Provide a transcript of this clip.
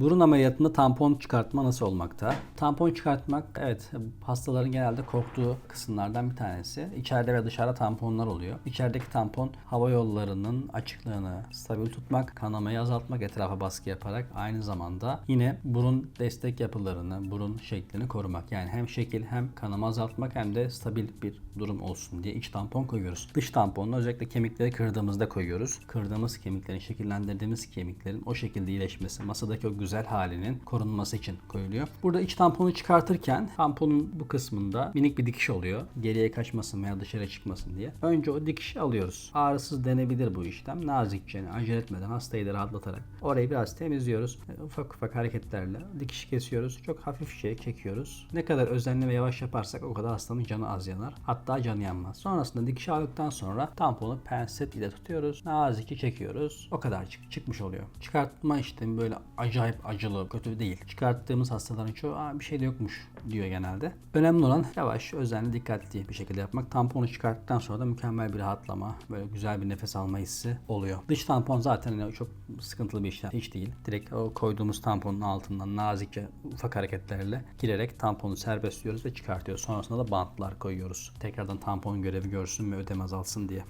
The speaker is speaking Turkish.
Burun ameliyatında tampon çıkartma nasıl olmakta? Tampon çıkartmak evet hastaların genelde korktuğu kısımlardan bir tanesi. İçeride ve dışarıda tamponlar oluyor. İçerideki tampon hava yollarının açıklığını stabil tutmak, kanamayı azaltmak, etrafa baskı yaparak aynı zamanda yine burun destek yapılarını, burun şeklini korumak. Yani hem şekil hem kanama azaltmak hem de stabil bir durum olsun diye iç tampon koyuyoruz. Dış tamponunu özellikle kemikleri kırdığımızda koyuyoruz. Kırdığımız kemiklerin, şekillendirdiğimiz kemiklerin o şekilde iyileşmesi, masadaki o güzel halinin korunması için koyuluyor. Burada iç tamponu çıkartırken tamponun bu kısmında minik bir dikiş oluyor. Geriye kaçmasın veya dışarı çıkmasın diye. Önce o dikişi alıyoruz. Ağrısız denebilir bu işlem. Nazikçe, yani acele etmeden hastayı da rahatlatarak. Orayı biraz temizliyoruz. E, Ufak ufak hareketlerle dikişi kesiyoruz. Çok hafif şey çekiyoruz. Ne kadar özenli ve yavaş yaparsak o kadar hastanın canı az yanar. Hatta canı yanmaz. Sonrasında dikişi aldıktan sonra tamponu penset ile tutuyoruz. Nazikçe çekiyoruz. O kadar çık çıkmış oluyor. Çıkartma işlemi böyle acayip acılı, kötü değil. Çıkarttığımız hastaların çoğu Aa, bir şey de yokmuş diyor genelde. Önemli olan yavaş, özenli, dikkatli bir şekilde yapmak. Tamponu çıkarttıktan sonra da mükemmel bir rahatlama, böyle güzel bir nefes alma hissi oluyor. Dış tampon zaten hani çok sıkıntılı bir işlem hiç değil. Direkt o koyduğumuz tamponun altından nazikçe ufak hareketlerle girerek tamponu serbestliyoruz ve çıkartıyoruz. Sonrasında da bantlar koyuyoruz. Tekrardan tampon görevi görsün ve ödem azalsın diye.